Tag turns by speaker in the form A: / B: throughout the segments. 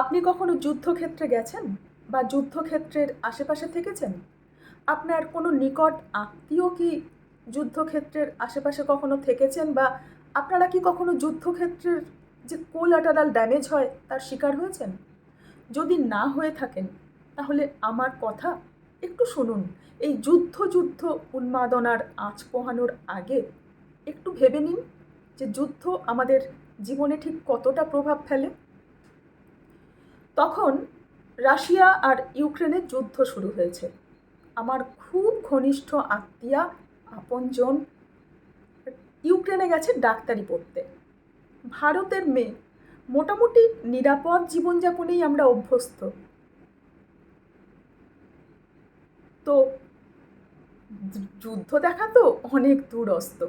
A: আপনি কখনো যুদ্ধক্ষেত্রে গেছেন বা যুদ্ধক্ষেত্রের আশেপাশে থেকেছেন? আপনার কোনো নিকট আত্মীয় কি যুদ্ধক্ষেত্রের আশেপাশে কখনো থেকেছেন বা আপনারা কি কখনো যুদ্ধক্ষেত্রের যে কোলাটারাল ড্যামেজ হয় তার শিকার হয়েছেন? যদি না হয়ে থাকেন, তাহলে আমার কথা একটু শুনুন। এই যুদ্ধ যুদ্ধ উন্মাদনার আঁচ পোহানোর আগে একটু ভেবে নিন যে যুদ্ধ আমাদের জীবনে ঠিক কতটা প্রভাব ফেলে। তখন রাশিয়া আর ইউক্রেনের যুদ্ধ শুরু হয়েছে। আমার খুব ঘনিষ্ঠ আত্মীয়া, আপনজন ইউক্রেনে গেছে ডাক্তারি পড়তে। ভারতের মেয়ে মোটামুটি নিরাপদ জীবনযাপনেই আমরা অভ্যস্ত। তো যুদ্ধ দেখা তো অনেক দূরস্ত।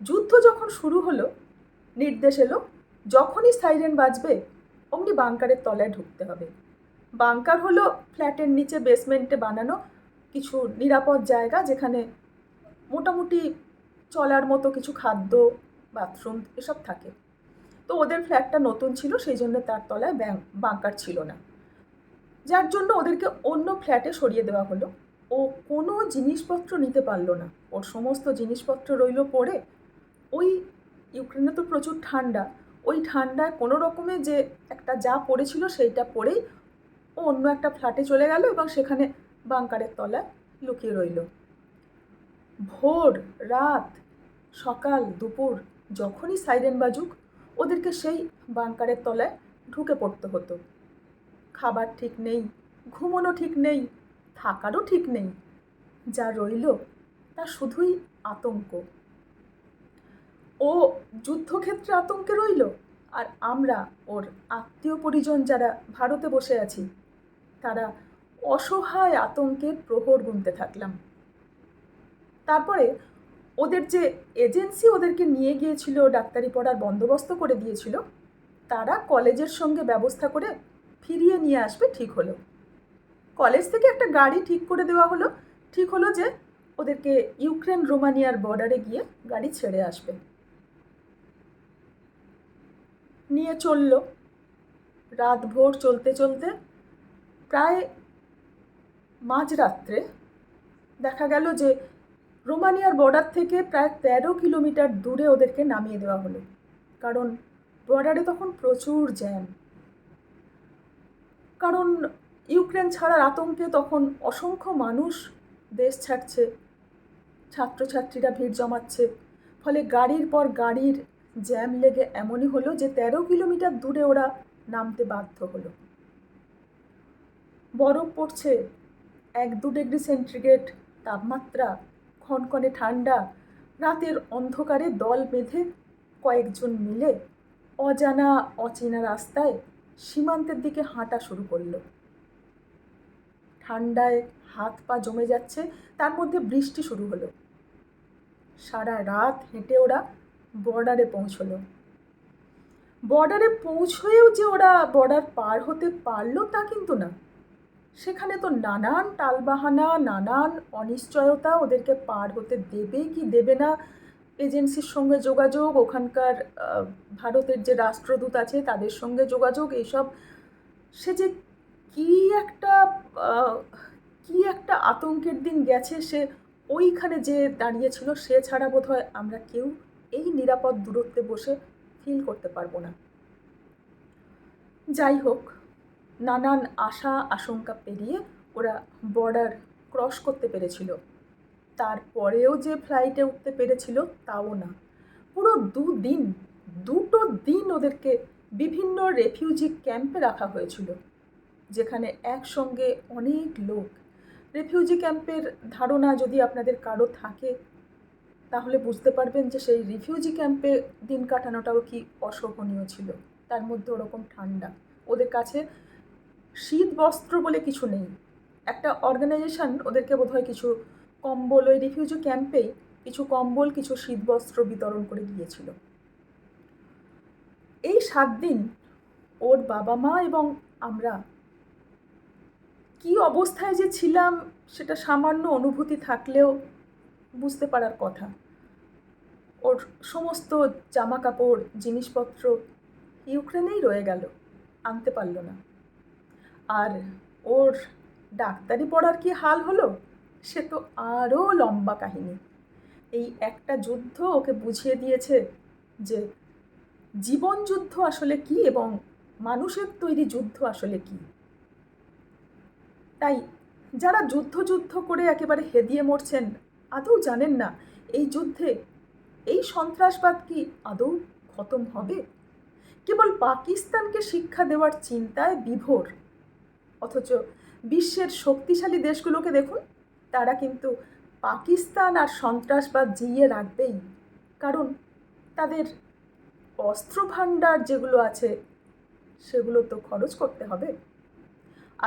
A: যুদ্ধ যখন শুরু হলো, নির্দেশ এলো, যখনই সাইরেন বাজবে অমনি বাংকারের তলায় ঢুকতে হবে। বাংকার হলো ফ্ল্যাটের নিচে বেসমেন্টে বানানো কিছু নিরাপদ জায়গা যেখানে মোটামুটি চলার মতো কিছু খাদ্য, বাথরুম এসব থাকে। তো ওদের ফ্ল্যাটটা নতুন ছিল, সেই জন্য তার তলায় বাংকার ছিল না। যার জন্য ওদেরকে অন্য ফ্ল্যাটে সরিয়ে দেওয়া হলো। ও কোনো জিনিসপত্র নিতে পারল না। ওর সমস্ত জিনিসপত্র রইল পড়ে। ওই ইউক্রেনে তো প্রচুর ঠান্ডা। ওই ঠান্ডায় কোনো রকমে যে একটা যা পড়েছিল সেইটা পরেই ও অন্য একটা ফ্ল্যাটে চলে গেল এবং সেখানে বাংকারের তলায় লুকিয়ে রইল। ভোর, রাত, সকাল, দুপুর, যখনই সাইরেন বাজুক, ওদেরকে সেই বাংকারের তলায় ঢুকে পড়তে হতো। খাবার ঠিক নেই, ঘুমোনো ঠিক নেই, থাকারও ঠিক নেই। যা রইল তা শুধুই আতঙ্ক। ও যুদ্ধক্ষেত্রে আতঙ্কে রইল? আর আমরা, ওর আত্মীয় পরিজন যারা ভারতে বসে আছি, তারা অসহায় আতঙ্কের প্রহর গুনতে থাকলাম। তারপরে ওদের যে এজেন্সি ওদেরকে নিয়ে গিয়েছিল, ডাক্তারি পড়ার বন্দোবস্ত করে দিয়েছিল, তারা কলেজের সঙ্গে ব্যবস্থা করে ফিরিয়ে নিয়ে আসবে ঠিক হলো। কলেজ থেকে একটা গাড়ি ঠিক করে দেওয়া হলো, ঠিক হলো যে ওদেরকে ইউক্রেন রোমানিয়ার বর্ডারে গিয়ে গাড়ি ছেড়ে আসবে। নিয়ে চলল। রাত ভোর চলতে চলতে প্রায় মাঝরাত্রে দেখা গেল যে রোমানিয়ার বর্ডার থেকে প্রায় তেরো কিলোমিটার দূরে ওদেরকে নামিয়ে দেওয়া হলো। কারণ বর্ডারে তখন প্রচুর জ্যাম। কারণ ইউক্রেন ছাড়ার আতঙ্কে তখন অসংখ্য মানুষ দেশ ছাড়ছে, ছাত্রছাত্রীরা ভিড় জমাচ্ছে। ফলে গাড়ির পর গাড়ির জ্যাম লেগে এমনই হলো যে তেরো কিলোমিটার দূরে ওরা নামতে বাধ্য হলো। বরফ পড়ছে। এক দু ডিগ্রি সেন্টিগ্রেড তাপমাত্রা, ক্ষণক্ষণে ঠান্ডা, রাতের অন্ধকারে দল বেঁধে কয়েকজন মিলে অজানা, অচেনা রাস্তায় সীমান্তের দিকে হাঁটা শুরু করল। ঠান্ডায় হাত পা জমে যাচ্ছে, তার মধ্যে বৃষ্টি শুরু হলো। সারা রাত হেঁটে ওরা বর্ডারে পৌঁছলো। বর্ডারে পৌঁছয়েও যে ওরা বর্ডার পার হতে পারল তা কিন্তু না। সেখানে তো নানান টালবাহানা, নানান অনিশ্চয়তা ওদেরকে পার হতে দেবে কি দেবে না, এজেন্সির সঙ্গে যোগাযোগ, ওখানকার ভারতের যে রাষ্ট্রদূত আছে তাদের সঙ্গে যোগাযোগ, এইসব। সে যে কি একটা কি একটা আতঙ্কের দিন গেছে, সে ওইখানে যে দাঁড়িয়েছিল সে ছাড়া বোধ হয় আমরা কেউ এই নিরাপদ দূরত্বে বসে ফিল করতে পারব না। যাই হোক, নানান আশা আশঙ্কা পেরিয়ে ওরা বর্ডার ক্রস করতে পেরেছিল। তারপরেও যে ফ্লাইটে উঠতে পেরেছিল তাও না। পুরো দুদিন, দুটো দিন ওদেরকে বিভিন্ন রেফিউজি ক্যাম্পে রাখা হয়েছিল, যেখানে একসঙ্গে অনেক লোক। রেফিউজি ক্যাম্পের ধারণা যদি আপনাদের কারও থাকে তাহলে বুঝতে পারবেন যে সেই রিফিউজি ক্যাম্পে দিন কাটানোটাও কি অশোভনীয় ছিল। তার মধ্যে ওরকম ঠান্ডা। ওদের কাছে শীত বস্ত্র বলে কিছু নেই। একটা অর্গানাইজেশন ওদেরকে বোধহয় কিছু কম্বল, ওই রিফিউজি ক্যাম্পেই কিছু কম্বল, কিছু শীত বস্ত্র বিতরণ করে গিয়েছিল এই সাত দিন ওর বাবা মা এবং আমরা কি অবস্থায় যে ছিলাম সেটা সামান্য অনুভূতি থাকলেও বুঝতে পারার কথা। ওর সমস্ত জামা কাপড় জিনিসপত্র ইউক্রেনেই রয়ে গেল, আনতে পারল না। আর ওর ডাক্তারি পড়ার কি হাল হলো? সে তো আরও লম্বা কাহিনী। এই একটা যুদ্ধ ওকে বুঝিয়ে দিয়েছে যে জীবন যুদ্ধ আসলে কি এবং মানুষের তৈরি যুদ্ধ আসলে কি। তাই যারা যুদ্ধ যুদ্ধ করে একেবারে হেদিয়ে মরছেন আদৌ জানেন না, এই যুদ্ধে এই সন্ত্রাসবাদ কি আদৌ খতম হবে? কেবল পাকিস্তানকে শিক্ষা দেওয়ার চিন্তায় বিভোর। অথচ বিশ্বের শক্তিশালী দেশগুলোকে দেখুন, তারা কিন্তু পাকিস্তান আর সন্ত্রাসবাদ জিইয়ে রাখবেই। কারণ তাদের অস্ত্র ভাণ্ডার যেগুলো আছে, সেগুলো তো খরচ করতে হবে।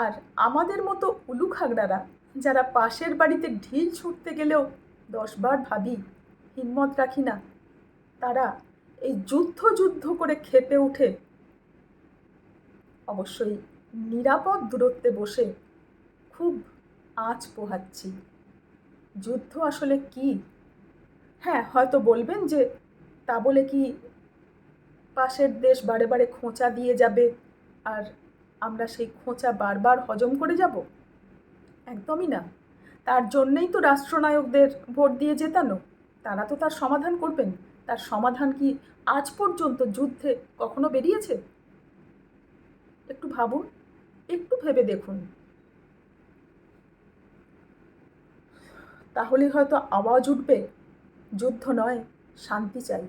A: আর আমাদের মতো উলুখাগড়ারা যারা পাশের বাড়িতে ঢিল ছুটতে গেলেও দশবার ভাবি হিম্মত রাখি না। তারা এই যুদ্ধ যুদ্ধ করে খেপে উঠে। অবশ্যই নিরাপদ দূরত্বে বসে খুব আঁচ পোহাচ্ছি। যুদ্ধ আসলে কি? হ্যাঁ হয়তো বলবেন যে তা বলে কি পাশের দেশ বারে বারে খোঁচা দিয়ে যাবে আর আমরা সেই খোঁচা বারবার হজম করে যাব? একদমই না। তার জন্যেই তো রাষ্ট্রনায়কদের ভোট দিয়ে জেতানো। তারা তো তার সমাধান করবেন। তার সমাধান কি আজ পর্যন্ত যুদ্ধে কখনো বেরিয়েছে? একটু ভাবুন, একটু ভেবে দেখুন। তাহলে হয়তো আওয়াজ উঠবে, যুদ্ধ নয়, শান্তি চাই।